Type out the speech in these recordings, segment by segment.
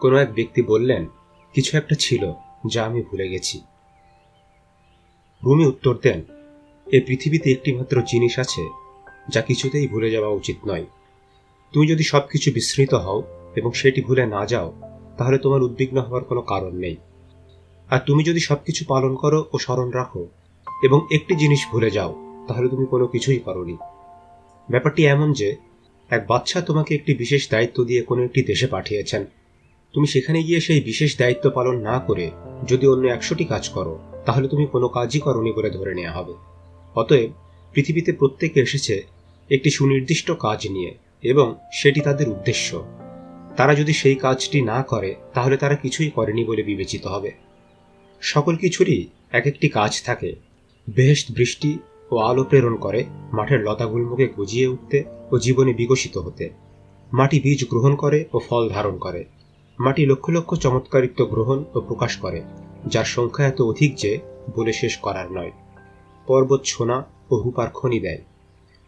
কোনো এক ব্যক্তি বললেন, কিছু একটা ছিল যা আমি ভুলে গেছি। রুমি উত্তর দেন এই পৃথিবীতে একটিমাত্র জিনিস আছে যা কিছুতেই ভুলে যাওয়া উচিত নয়। তুমি যদি সব কিছু বিস্মৃত হও এবং সেটি ভুলে না যাও, তাহলে তোমার উদ্বিগ্ন হওয়ার কোনো কারণ নেই। আর তুমি যদি সব কিছু পালন করো ও স্মরণ রাখো এবং একটি জিনিস ভুলে যাও, তাহলে তুমি কোনো কিছুই করনি। ব্যাপারটি এমন যে, এক বাচ্চা তোমাকে একটি বিশেষ দায়িত্ব দিয়ে কোনো একটি দেশে পাঠিয়েছেন। তুমি সেখানে গিয়ে সেই বিশেষ দায়িত্ব পালন না করে যদি অন্য একশোটি কাজ করো, তাহলে তুমি কোনো কাজই করনি বলে ধরে নেওয়া হবে। অতএব পৃথিবীতে প্রত্যেকে এসেছে একটি সুনির্দিষ্ট কাজ নিয়ে এবং সেটি তাদের উদ্দেশ্য। তারা যদি সেই কাজটি না করে, তাহলে তারা কিছুই করেনি বলে বিবেচিত হবে। সকল কিছুরই এক একটি কাজ থাকে। বেহেস্ট বৃষ্টি ও আলো প্রেরণ করে, মাঠের লতাগুল্মকে গজিয়ে উঠতে ও জীবনে বিকশিত হতে। মাটি বীজ গ্রহণ করে ও ফল ধারণ করে। মাটি লক্ষ লক্ষ চমৎকারিত্ব গ্রহণ ও প্রকাশ করে, যার সংখ্যা এত অধিক যে বলে শেষ করার নয়। পর্বত সোনা ও হুপার খনি দেয়।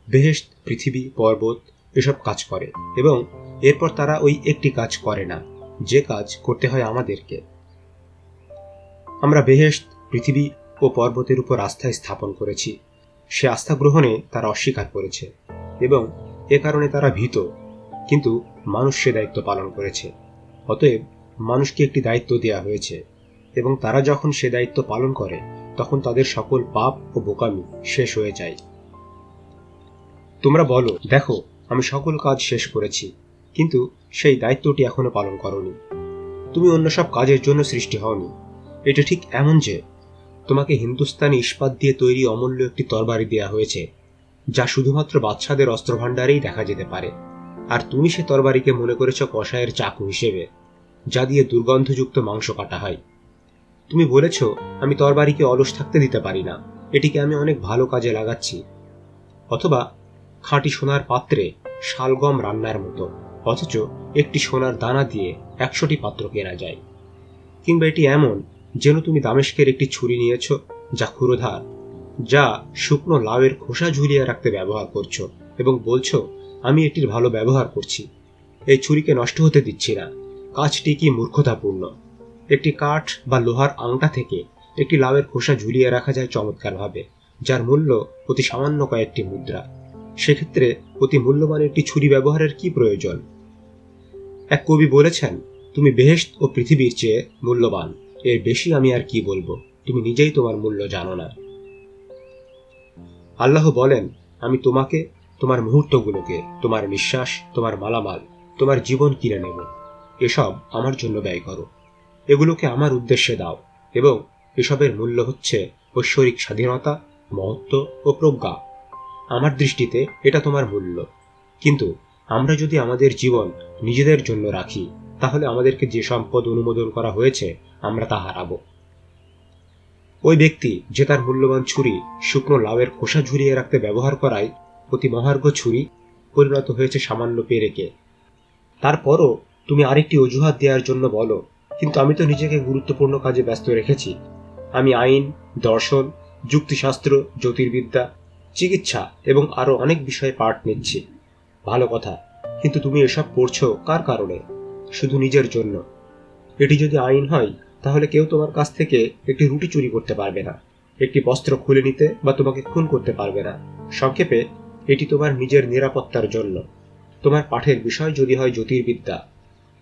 বেহেস্ত পৃথিবী, পর্বত এসব কাজ করে এবং এরপর তারা ওই একটি কাজ করে না, যে কাজ করতে হয় আমাদেরকে। আমরা বেহেস্ত পৃথিবী ও পর্বতের উপর আস্থায় স্থাপন করেছি। সে আস্থা গ্রহণে তারা অস্বীকার করেছে এবং এ কারণে তারা ভীত, কিন্তু মানুষ সে দায়িত্ব পালন করেছে। অতএব মানুষকে একটি দায়িত্ব দেওয়া হয়েছে, এবং তারা যখন সে দায়িত্ব পালন করে, তখন তাদের সকল পাপ ও বোকামি শেষ হয়ে যায়। তোমরা বলো, দেখো, আমি সকল কাজ শেষ করেছি, কিন্তু সেই দায়িত্বটি এখনও পালন করনি। তুমি অন্য সব কাজের জন্য সৃষ্টি হওনি। এটা ঠিক এমন যে, তোমাকে হিন্দুস্তানি ইস্পাত দিয়ে তৈরি অমূল্য একটি তরবারি দেওয়া হয়েছে, যা শুধুমাত্র বাচ্চাদের অস্ত্রভাণ্ডারেই দেখা যেতে পারে। আর তুমি সে তরবারিকে মনে করেছ কষায়ের চাকু হিসেবে, যা দিয়ে দুর্গন্ধযুক্ত মাংস কাটা হয়। তুমি বলেছ, আমি তরবারিকে অলস থাকতে দিতে পারি না, এটিকে আমি অনেক ভালো কাজে লাগাচ্ছি। অথবা খাঁটি সোনার পাত্রে শালগম রান্নার মতো, অথচ একটি সোনার দানা দিয়ে একশোটি পাত্র কেনা যায়। কিংবা এটি এমন, যেন তুমি দামেস্কের একটি ছুরি নিয়েছ, যা ক্ষুরোধার, যা শুকনো লাউয়ের খোসা ঝুলিয়ে রাখতে ব্যবহার করছ, এবং বলছো আমি এটির ভালো ব্যবহার করছি। এই ছুরিকে নষ্ট হতে দিচ্ছি না। কাজটি কি মূর্খতাপূর্ণ? একটি কাঠ বা লোহার আংটা থেকে একটি লাউয়ের খোসা ঝুলিয়ে রাখা যায় চমৎকারভাবে, যার মূল্য অতি সামান্য কয়েকটি মুদ্রা। সেক্ষেত্রে অতি মূল্যবান একটি ছুরি ব্যবহারের কি প্রয়োজন? এক কবি বলেছেন, তুমি বেহেস্ত ও পৃথিবীর চেয়ে মূল্যবান। এর বেশি আমি আর কি বলব? তুমি নিজেই তোমার মূল্য জানো না। আল্লাহ বলেন, আমি তোমাকে তোমার মুহূর্তগুলোকে, তোমার নিঃশ্বাস, তোমার মালামাল, তোমার জীবন কিনে নেব। এসব আমার জন্য ব্যয় করো। এগুলোকে আমার উদ্দেশ্যে দাও এবং এসবের মূল্য হচ্ছে ঐশ্বরিক স্বাধীনতা, মহত্ব ও প্রজ্ঞা। আমার দৃষ্টিতে এটা তোমার মূল্য। কিন্তু আমরা যদি আমাদের জীবন নিজেদের জন্য রাখি, তাহলে আমাদেরকে যে সম্পদ অনুমোদন করা হয়েছে, আমরা তা হারাবো। ওই ব্যক্তি যে তার মূল্যবান ছুরি, শুকনো লাউয়ের খোসা ঝুরিয়ে রাখতে ব্যবহার করায় অতি মহার্ঘ ছুরি পরিণত হয়েছে সামান্য পেরেকে। তারপরও তুমি আরেকটি অজুহাত দেওয়ার জন্য বলো, কিন্তু আমি তো নিজেকে গুরুত্বপূর্ণ কাজে ব্যস্ত রেখেছি। আমি আইন, দর্শন, যুক্তিশাস্ত্র, জ্যোতির্বিদ্যা, চিকিৎসা এবং আরও অনেক বিষয়ে পাঠ নিচ্ছি। ভালো কথা, কিন্তু তুমি এসব পড়ছো কার কারণে? শুধু নিজের জন্য। এটি যদি আইন হয়, তাহলে কেউ তোমার কাছ থেকে একটি রুটি চুরি করতে পারবে না। একটি বস্ত্র খুলে নিতে বা তোমাকে খুন করতে পারবে না। সংক্ষেপে এটি তোমার নিজের নিরাপত্তার জন্য। তোমার পাঠের বিষয় যদি হয় জ্যোতির্বিদ্যা,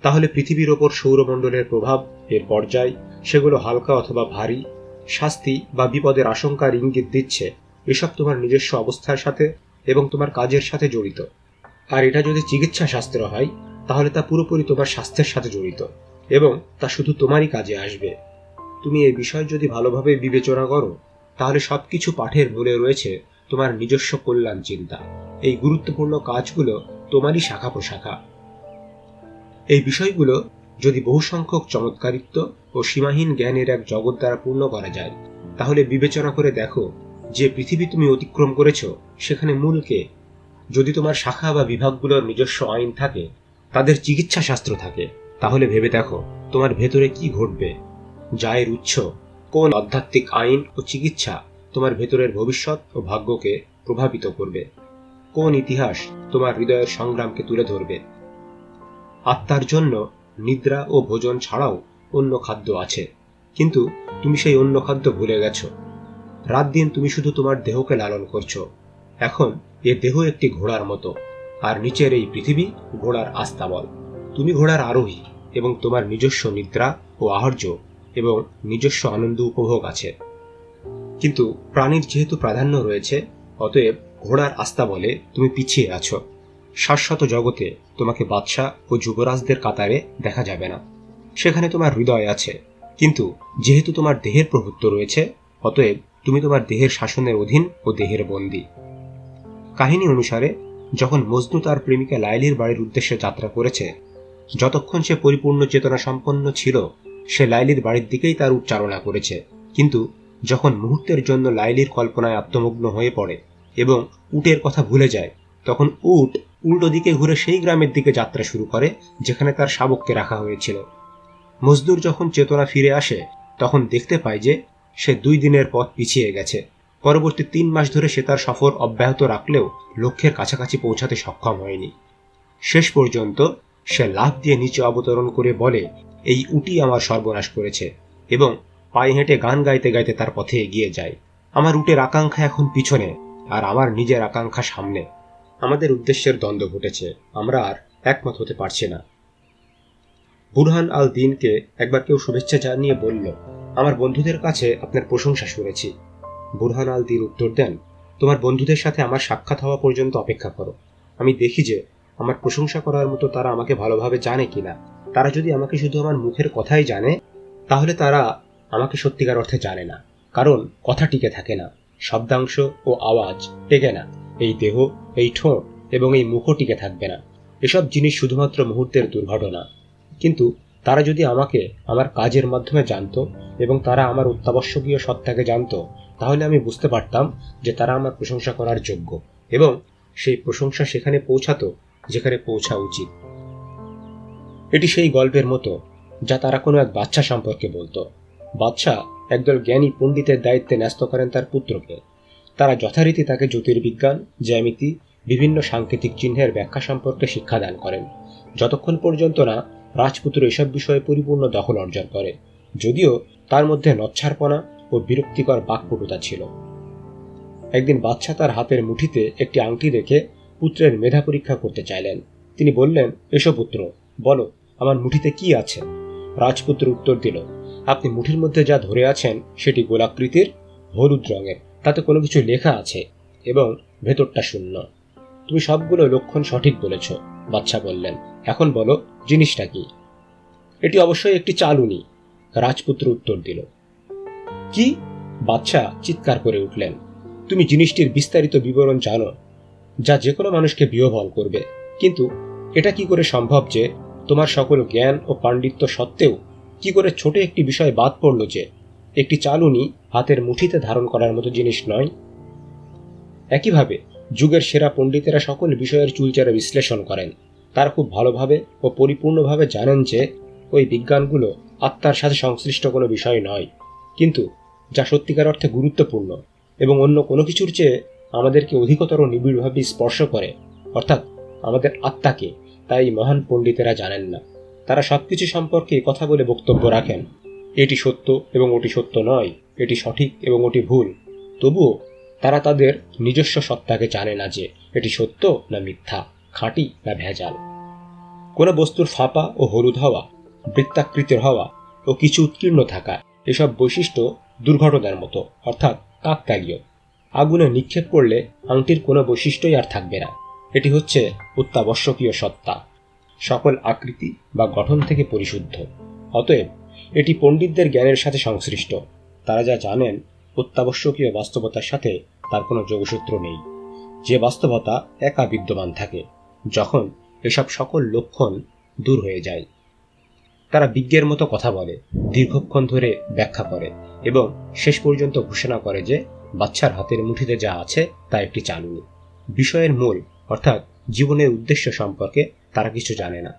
তাহলে পৃথিবীর ওপর সৌরমণ্ডলের প্রভাব, এর পর্যায়, সেগুলো হালকা অথবা ভারী, শাস্তি বা বিপদের আশঙ্কার ইঙ্গিত দিচ্ছে। এসব তোমার নিজস্ব অবস্থার সাথে এবং তোমার কাজের সাথে জড়িত। আর এটা যদি চিকিৎসা শাস্ত্র হয়, তাহলে তা পুরোপুরি তোমার স্বাস্থ্যের সাথে জড়িত এবং তা শুধু তোমারই কাজে আসবে। তুমি এই বিষয় যদি ভালোভাবে বিবেচনা করো, তাহলে সবকিছু পাঠের মূলে রয়েছে। তোমার নিজস্ব কল্যাণ চিন্তা। এই গুরুত্বপূর্ণ কাজগুলো তোমারই শাখা প্রশাখা। এই বিষয়গুলো যদি বহু সংখ্যক চমৎকারিত্ব ও সীমাহীন জ্ঞানের এক জগৎ দ্বারা পূর্ণ করা যায়, তাহলে বিবেচনা করে দেখো যে পৃথিবী তুমি অতিক্রম করেছ, সেখানে মূল কে যদি তোমার শাখা বা বিভাগগুলোর নিজস্ব আইন থাকে, তাদের চিকিৎসা শাস্ত্র থাকে, তাহলে ভেবে দেখো তোমার ভেতরে কি ঘটবে। যা এর উৎস, কোন আধ্যাত্মিক আইন ও চিকিৎসা তোমার ভেতরের ভবিষ্যৎ ও ভাগ্যকে প্রভাবিত করবে। কোন ইতিহাস তোমার হৃদয়ের সংগ্রামকে তুলে ধরবে? আত্মার জন্য নিদ্রা ও ভোজন ছাড়াও অন্য খাদ্য আছে। কিন্তু তুমি সেই অন্য খাদ্য ভুলে গেছো। রাত দিন তুমি শুধু তোমার দেহকে লালন করছ। এখন এ দেহ একটি ঘোড়ার মতো, আর নিচের এই পৃথিবী ঘোড়ার আস্তাবল। তুমি ঘোড়ার আরোহী এবং তোমার নিজস্ব নিদ্রা ও আহার্য এবং নিজস্ব আনন্দ উপভোগ আছে। কিন্তু প্রাণীর যেহেতু প্রাধান্য রয়েছে, অতএব ঘোড়ার আস্থা বলে তুমি পিছিয়ে আছো। শাশ্বত জগতে তোমাকে বাদশাহ ও যুবরাজদের কাতারে দেখা যাবে না। সেখানে তোমার হৃদয় আছে, কিন্তু যেহেতু তোমার দেহের প্রভুত্ব রয়েছে, অতএব তুমি তোমার দেহের শাসনের অধীন ও দেহের বন্দী। কাহিনী অনুসারে, যখন মজনু তার প্রেমিকা লাইলির বাড়ির উদ্দেশ্যে যাত্রা করেছে, যতক্ষণ সে পরিপূর্ণ চেতনা সম্পন্ন ছিল, সে লাইলির বাড়ির দিকেই তার উচ্চারণা করেছে। কিন্তু যখন মুহূর্তের জন্য লাইলির কল্পনায় আত্মমগ্ন হয়ে পড়ে এবং উটের কথা ভুলে যায়, তখন উট উল্টো দিকে ঘুরে সেই গ্রামের দিকে যাত্রা শুরু করে, যেখানে তার শাবককে রাখা হয়েছিল। মজদুর যখন চেতনা ফিরে আসে, তখন দেখতে পায় যে সে দুই দিনের পথ পিছিয়ে গেছে। পরবর্তী তিন মাস ধরে সে তার সফর অব্যাহত রাখলেও লক্ষ্যের কাছাকাছি পৌঁছাতে সক্ষম হয়নি। শেষ পর্যন্ত সে লাফ দিয়ে নিচে অবতরণ করে বলে, এই উটি আমার সর্বনাশ করেছে। এবং পায়ে হেঁটে গান গাইতে গাইতে তার পথে এগিয়ে যায়। আমার উটের আকাঙ্ক্ষা এখন পিছনে, আর আমার নিজের আকাঙ্ক্ষা সামনে। আমাদের উদ্দেশ্যের দ্বন্দ্ব ঘটেছে, আমরা আর একমত হতে পারছি না। বুরহান আল দিনকে একবার কেউ শুভেচ্ছা জানিয়ে বলল, আমার বন্ধুদের কাছে আপনার প্রশংসা শুনেছি। বুরহান আল দিন উত্তর দেন, তোমার বন্ধুদের সাথে আমার সাক্ষাৎ হওয়া পর্যন্ত অপেক্ষা করো। আমি দেখি যে আমার প্রশংসা করার মতো তারা আমাকে ভালোভাবে জানে কিনা। তারা যদি আমাকে শুধু আমার মুখের কথাই জানে, তাহলে তারা আমাকে সত্যিকার অর্থে জানে না। কারণ কথা টিকে থাকে না, শব্দাংশ ও আওয়াজ টেকে না, এই দেহ, এই ঠোঁট এবং এই মুখও টিকে থাকবে না। এসব জিনিস শুধুমাত্র মুহূর্তের দুর্ঘটনা। কিন্তু তারা যদি আমাকে আমার কাজের মাধ্যমে জানতো এবং তারা আমার অত্যাবশ্যকীয় সত্তাকে জানতো, তাহলে আমি বুঝতে পারতাম যে তারা আমার প্রশংসা করার যোগ্য এবং সেই প্রশংসা সেখানে পৌঁছাতো, যেখানে পৌঁছা উচিত। এটি সেই গল্পের মতো যা তারা কোনো এক বাচ্চা সম্পর্কে বলতো। বাদশাহ একদল জ্ঞানী পণ্ডিতের দায়িত্বে ন্যস্ত করেন তার পুত্রকে। তারা যথারীতি তাকে জ্যোতির্বিজ্ঞান, জ্যামিতি, বিভিন্ন সাংকেতিক চিহ্নের ব্যাখ্যা সম্পর্কে শিক্ষাদান করেন। যতক্ষণ পর্যন্ত না রাজপুত্র এসব বিষয়ে পরিপূর্ণ দখল অর্জন করে, যদিও তার মধ্যে নচ্ছারপনা ও বিরক্তিকর বাকপটুতা ছিল। একদিন বাচ্চা তার হাতের মুঠিতে একটি আংটি রেখে পুত্রের মেধা পরীক্ষা করতে চাইলেন। তিনি বললেন, এসো পুত্র, বলো, আমার মুঠিতে কি আছে? রাজপুত্র উত্তর দিল আপনি মুঠির মধ্যে যা ধরে আছেন সেটি গোলাকৃতির, হলুদ রঙের। তাতে কোনো কিছু লেখা আছে এবং ভেতরটা শূন্য। তুমি সবগুলো লক্ষণ সঠিক বলেছ বাচ্চা বললেন। এখন বলো, জিনিসটা কি? এটি অবশ্যই একটি চালুনি, রাজপুত্র উত্তর দিল। কি? বাচ্চা চিৎকার করে উঠলেন। তুমি জিনিসটির বিস্তারিত বিবরণ জানো, যা যে কোনো মানুষকে বিহবল করবে। কিন্তু এটা কি করে সম্ভব যে তোমার সকল জ্ঞান ও পাণ্ডিত্য সত্ত্বেও কি করে ছোট একটি বিষয় বাদ পড়ল যে, একটি চালুনি হাতের মুঠিতে ধারণ করার মতো জিনিস নয়? একইভাবে, যুগের সেরা পণ্ডিতেরা সকল বিষয়ের চুলচারে বিশ্লেষণ করেন। তারা খুব ভালোভাবে ও পরিপূর্ণভাবে জানেন যে, ওই বিজ্ঞানগুলো আত্মার সাথে সংশ্লিষ্ট কোনো বিষয় নয়, কিন্তু যা সত্যিকার অর্থে গুরুত্বপূর্ণ এবং অন্য কোনো কিছুর চেয়ে আমাদেরকে অধিকতর নিবিড়ভাবে স্পর্শ করে, অর্থাৎ আমাদের আত্মাকে, তাই মহান পণ্ডিতেরা জানেন না। তারা সবকিছু সম্পর্কে কথা বলে বক্তব্য রাখেন। এটি সত্য এবং ওটি সত্য নয়, এটি সঠিক এবং ওটি ভুল। তবুও তারা তাদের নিজস্ব সত্তাকে জানে না যে এটি সত্য না মিথ্যা, খাঁটি না ভেজাল। কোনো বস্তুর ফাঁপা ও হলুদ হওয়া, বৃত্তাকৃতির হওয়া ও কিছু উৎকীর্ণ থাকা এসব বৈশিষ্ট্য দুর্ঘটনার মতো, অর্থাৎ কাকতালীয়। আগুনে নিক্ষেপ করলে আংটির কোনো বৈশিষ্ট্যই আর থাকবে না। এটি হচ্ছে অত্যাবশ্যকীয় সত্তা। সকল আকৃতি বা গঠন থেকে পরিশুদ্ধ। অতএব, এটি পণ্ডিতদের জ্ঞানের সাথে সংশ্লিষ্ট। তারা যা জানেন, অত্যাবশ্যকীয় বাস্তবতার সাথে তার কোনো যোগসূত্র নেই। যে বাস্তবতা একা বিদ্যমান থাকে, যখন এসব সকল লক্ষণ দূর হয়ে যায়। তারা বিজ্ঞের মতো কথা বলে, দীর্ঘক্ষণ ধরে ব্যাখ্যা করে এবং শেষ পর্যন্ত ঘোষণা করে যে বাচ্চার হাতের মুঠিতে যা আছে তা একটি চালু। বিষয়ের মূল, অর্থাৎ জীবনের উদ্দেশ্য সম্পর্কে তারা কিছু জানে না।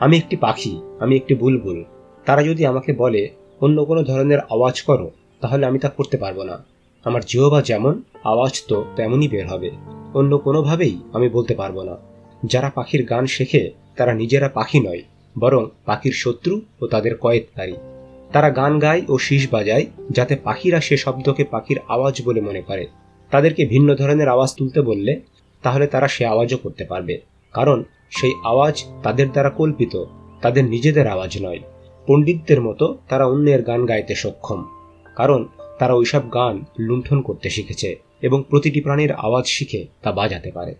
আমি একটি পাখি, আমি একটি বুলবুল। তারা যদি আমাকে বলে, অন্য কোনো ধরনের আওয়াজ করো, তাহলে আমি তা করতে পারব না। আমার জিহবা যেমন আওয়াজ তো তেমনই বের হবে। অন্য কোনোভাবেই আমি বলতে পারব না। যারা পাখির গান শেখে, তারা নিজেরা পাখি নয়, বরং পাখির শত্রু ও তাদের কয়েদকারী তারা গান গায় ও শীষ বাজায়, যাতে পাখিরা সে শব্দকে পাখির আওয়াজ বলে মনে করে। তাদেরকে ভিন্ন ধরনের আওয়াজ তুলতে বললে, তাহলে তারা সে আওয়াজও করতে পারবে। কারণ সেই আওয়াজ তাদের দ্বারা কল্পিত, তাদের নিজেদের আওয়াজ নয়। পণ্ডিতদের মতো তারা অন্যের গান গাইতে সক্ষম, কারণ তারা ওইসব গান লুণ্ঠন করতে শিখেছে এবং প্রতিটি প্রাণীর আওয়াজ শিখে তা বাজাতে পারে।